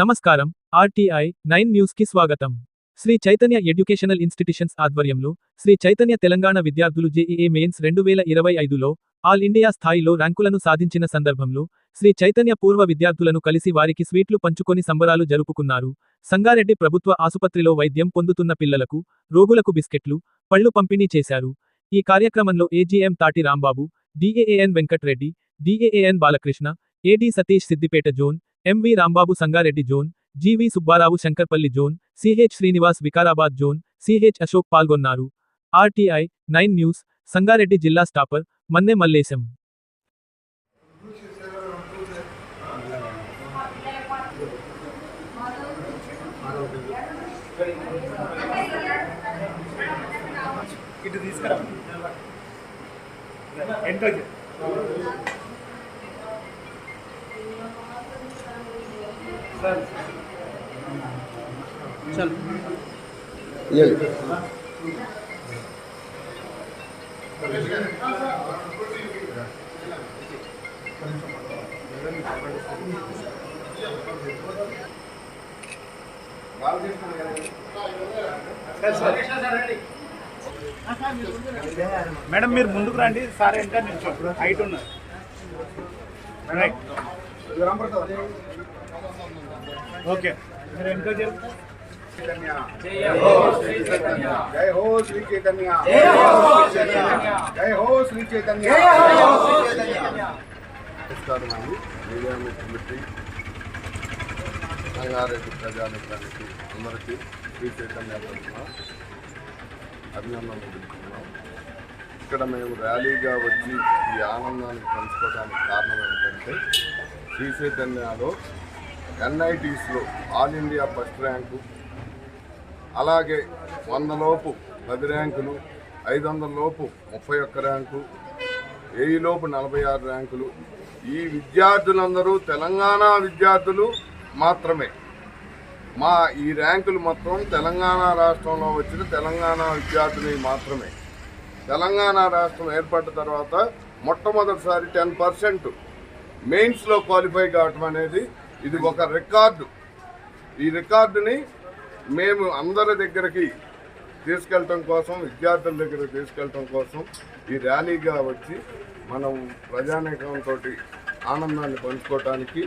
నమస్కారం. RTI nine న్యూస్కి స్వాగతం. శ్రీ చైతన్య ఎడ్యుకేషనల్ ఇన్స్టిట్యూషన్స్ ఆధ్వర్యంలో శ్రీ చైతన్య తెలంగాణ విద్యార్థులు జేఈఏ మెయిన్స్ రెండు వేల ఇరవై ఐదులో ఆల్ ఇండియా స్థాయిలో ర్యాంకులను సాధించిన సందర్భంలో శ్రీ చైతన్య పూర్వ విద్యార్థులను కలిసి వారికి స్వీట్లు పంచుకొని సంబరాలు జరుపుకున్నారు. సంగారెడ్డి ప్రభుత్వ ఆసుపత్రిలో వైద్యం పొందుతున్న పిల్లలకు రోగులకు బిస్కెట్లు పళ్ళు పంపిణీ చేశారు. ఈ కార్యక్రమంలో AGM Tati Rambabu DAAN Venkatreddy డిఏఏఎన్ Balakrishna AD Satish Siddipet zone MV Rambabu Sangareddy zone GV Subbarao Shankarpally zone CH Srinivas Vikarabad zone CH Ashok పాల్గొన్నారు ఆర్టీఐ నైన్ న్యూస్ సంగారెడ్డి జిల్లా స్టాపర్ మన్నె మల్లేశం ఇటు తీసుకురా ఎంట్రీ madam మీరు ముందుకు రండి. సార్ వెనక నిల్చో హైట్ ఉన్నారు రైట్ ఓకే మీరు వెనక చేరు జై హో శ్రీ చైతన్య జై హో శ్రీ చైతన్య నమస్కారం అండి మీడియా మిత్రులకి సంగారెడ్డి ప్రజానికానికి అందరికీ శ్రీ చైతన్య తరఫున అభినందనలు తెలుపుతున్నాం ఇక్కడ మేము ర్యాలీగా వచ్చి ఈ ఆనందాన్ని పంచుకోవడానికి కారణం ఏంటంటే శ్రీ చైతన్యలో ఎన్ఐటీస్లో ఆల్ ఇండియా ఫస్ట్ ర్యాంకు అలాగే వంద లోపు పది ర్యాంకులు ఐదు వందల లోపు ముప్పై ఒక్క ర్యాంకు వెయ్యి లోపు నలభై ఆరు ర్యాంకులు. ఈ విద్యార్థులందరూ తెలంగాణ విద్యార్థులు మాత్రమే. మా ఈ ర్యాంకులు మొత్తం తెలంగాణ రాష్ట్రంలో వచ్చిన తెలంగాణ విద్యార్థులు మాత్రమే. తెలంగాణ రాష్ట్రం ఏర్పడిన తర్వాత మొట్టమొదటిసారి టెన్ పర్సెంట్ మెయిన్స్లో క్వాలిఫై కావటం అనేది ఇది ఒక రికార్డు. ఈ రికార్డుని మేము అందరి దగ్గరికి తీసుకెళ్ళటం కోసం విద్యార్థుల దగ్గర తీసుకెళ్ళటం కోసం ఈ ర్యాలీగా వచ్చి మనం ప్రజానేకంతో ఆనందాన్ని పంచుకోవటానికి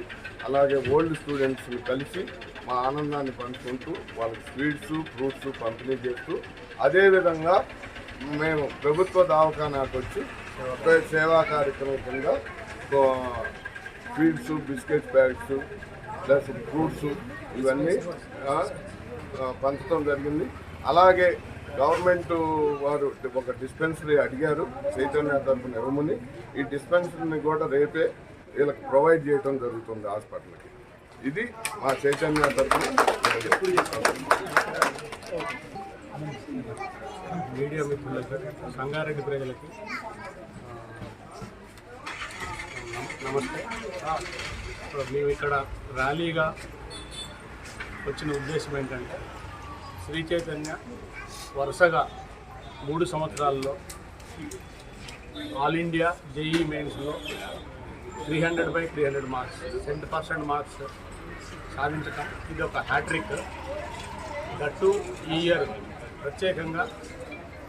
అలాగే ఓల్డ్ స్టూడెంట్స్ని కలిసి మా ఆనందాన్ని పంచుకుంటూ వాళ్ళకి స్వీట్స్ ఫ్రూట్స్ పంపిణీ చేస్తూ అదేవిధంగా మేము ప్రభుత్వ దావఖానాకు వచ్చి సేవా కార్యక్రమం కింద sweets biscuit packets plus fruits ఇవన్నీ పంచడం జరిగింది. అలాగే గవర్నమెంట్ వారు ఒక డిస్పెన్సరీ అడిగారు చైతన్య తరఫున ఇవ్వమని. ఈ డిస్పెన్సరీని కూడా రేపే వీళ్ళకి ప్రొవైడ్ చేయడం జరుగుతుంది హాస్పిటల్కి. ఇది మా చైతన్య తరఫున మీడియా మిత్రులకు సంగారెడ్డి ప్రజలకి నమస్తే. ఇప్పుడు మేము ఇక్కడ ర్యాలీగా వచ్చిన ఉద్దేశం ఏంటంటే శ్రీ చైతన్య వరుసగా మూడు సంవత్సరాల్లో ఆల్ ఇండియా జేఈ మెయిన్స్లో three hundred by three hundred marks seventy percent marks సాధించటం. ఇది ఒక హ్యాట్రిక్ దట్టు ఈ ఇయర్ ప్రత్యేకంగా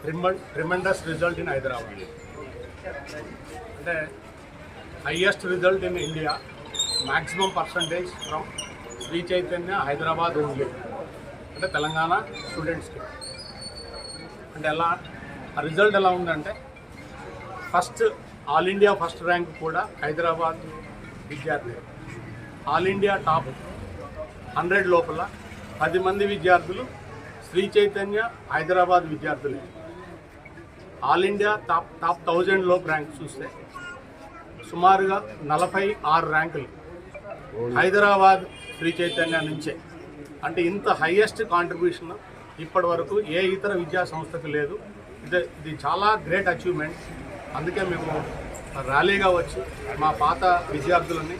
ట్రిమన్ ట్రిమెండస్ రిజల్ట్ ఇన్ హైదరాబాద్. అంటే highest result in India. Maximum percentage from Sri Chaitanya Hyderabad only. అంటే తెలంగాణ స్టూడెంట్స్కి. అంటే ఎలా ఆ రిజల్ట్ ఎలా ఉందంటే first all India first rank కూడా హైదరాబాద్ విద్యార్థి ఆల్ ఇండియా టాప్ హండ్రెడ్ లోపల పది మంది విద్యార్థులు శ్రీ చైతన్య హైదరాబాద్ విద్యార్థులే. All India top top thousand లోపు ర్యాంక్ చూస్తే సుమారుగా నలభై ఆరు ర్యాంకులు హైదరాబాద్ శ్రీ చైతన్య నుంచే. అంటే ఇంత హైయెస్ట్ కాంట్రిబ్యూషన్ ఇప్పటి వరకు ఏ ఇతర విద్యా సంస్థకు లేదు. ఇది ఇది చాలా గ్రేట్ అచీవ్మెంట్ అందుకే మేము ర్యాలీగా వచ్చి మా పాత విద్యార్థులని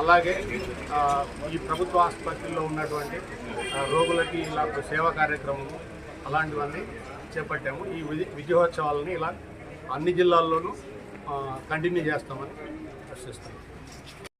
అలాగే ఈ ప్రభుత్వ ఆసుపత్రిలో ఉన్నటువంటి రోగులకి ఇలా సేవా కార్యక్రమము అలాంటివన్నీ చేపట్టాము. ఈ విజయ విజయోత్సవాలని ఇలా అన్ని జిల్లాల్లోనూ కంటిన్యూ చేస్తామని ప్రశ్నిస్తున్నాం